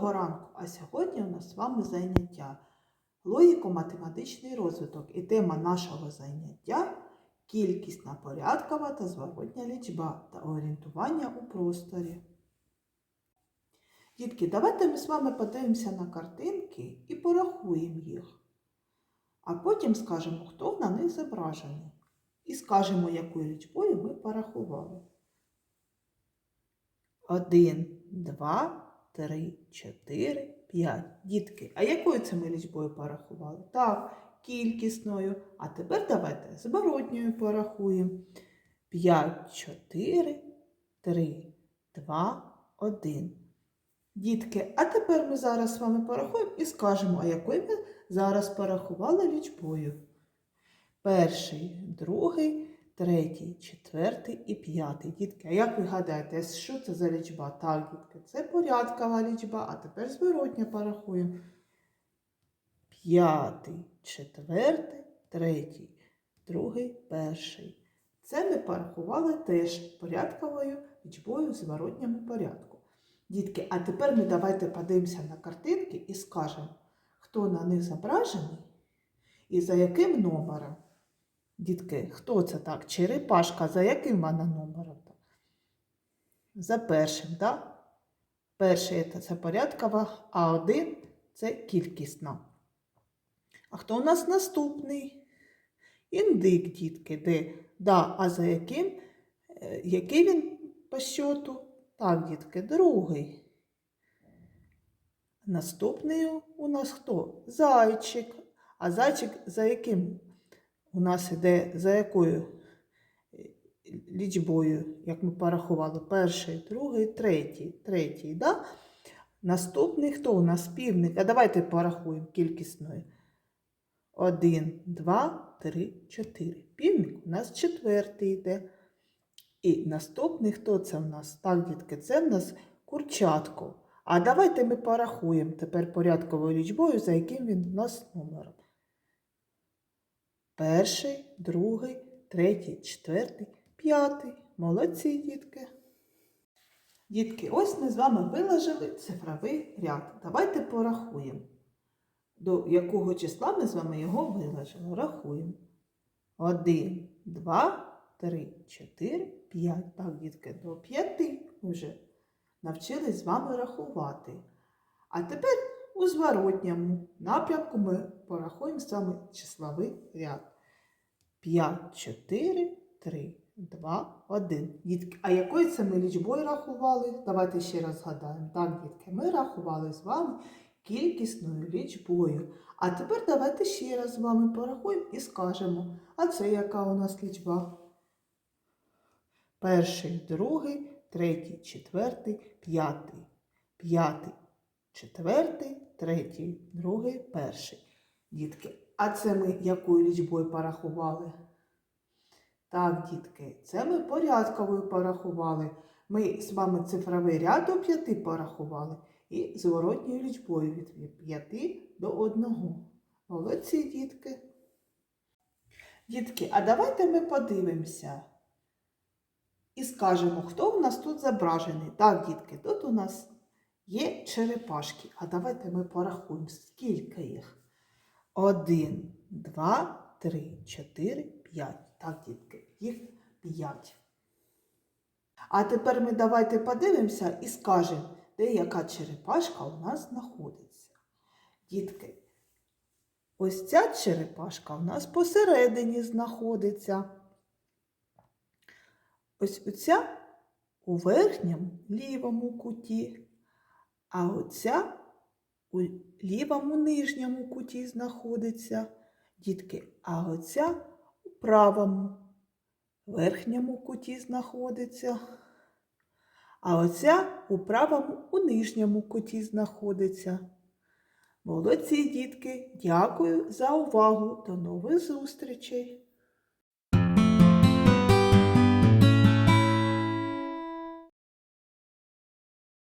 Доброго ранку! А сьогодні у нас з вами заняття логіко-математичний розвиток. І тема нашого заняття кількісна порядкова та зворотня лічба та орієнтування у просторі. Дітки, давайте ми з вами подивимося на картинки і порахуємо їх. А потім скажемо, хто на них зображений. І скажемо, якою лічбою ми порахували. Один, два, три, чотири, п'ять. Дітки, а якою це ми лічбою порахували? Так, кількісною. А тепер давайте зворотньою порахуємо. П'ять, чотири, три, два, один. Дітки, а тепер ми зараз з вами порахуємо і скажемо, а якою ми зараз порахували лічбою. Перший, другий, третій, четвертий і п'ятий. Дітки, а як ви гадаєте, що це за лічба? Так, дітки, це порядкова лічба, а тепер зворотня порахуємо. П'ятий, четвертий, третій, другий, перший. Це ми порахували теж порядковою лічбою в зворотньому порядку. Дітки, а тепер ми давайте подивимося на картинки і скажемо, хто на них зображений і за яким номером. Дітки, хто це так? Черепашка, за яким вона номером? За першим, так? Перший це порядкова, а один це кількісна. А хто у нас наступний? Індик, дітки, де? Да, а за яким? Е, Який він по щоту? Так, дітки, другий. Наступний у нас хто? Зайчик. А зайчик за яким у нас іде, за якою лічбою, як ми порахували, перший, другий, третій, третій, да? Наступний хто у нас півник? А давайте порахуємо кількісною. Один, два, три, чотири. Півник у нас четвертий йде. І наступний хто це в нас? Так, дітки, це в нас курчатко. А давайте ми порахуємо тепер порядковою лічбою, за яким він у нас номером. Перший, другий, третій, четвертий, п'ятий. Молодці, дітки. Дітки, ось ми з вами виложили цифровий ряд. Давайте порахуємо, до якого числа ми з вами його виложили. Рахуємо. Один, два, три, чотири, п'ять. Так, дітки, до п'яти вже навчились з вами рахувати. А тепер у зворотньому напрямку ми порахуємо саме числовий ряд. 5, 4, 3, 2, 1. Дітки, а якою це ми лічбою рахували? Давайте ще раз згадаємо. Так, дітки, ми рахували з вами кількісною лічбою. А тепер давайте ще раз з вами порахуємо і скажемо, а це яка у нас лічба? Перший, другий, третій, четвертий, п'ятий. П'ятий, четвертий, третій, другий, перший. Дітки, а це ми якою лічбою порахували? Так, дітки, це ми порядковою порахували. Ми з вами цифровий ряд до п'яти порахували і зворотньою лічбою від п'яти до одного. Молодці, дітки. Дітки, а давайте ми подивимося і скажемо, хто у нас тут зображений. Так, дітки, тут у нас є черепашки. А давайте ми порахуємо, скільки їх. Один, два, три, чотири, п'ять. Так, дітки, їх п'ять. А тепер ми давайте подивимося і скажемо, де яка черепашка у нас знаходиться. Дітки, ось ця черепашка у нас посередині знаходиться. Ось оця у верхньому лівому куті, а оця у лівому нижньому куті знаходиться, дітки, а оця у правому верхньому куті знаходиться, а оця у правому у нижньому куті знаходиться. Молодці, дітки, дякую за увагу. До нових зустрічей!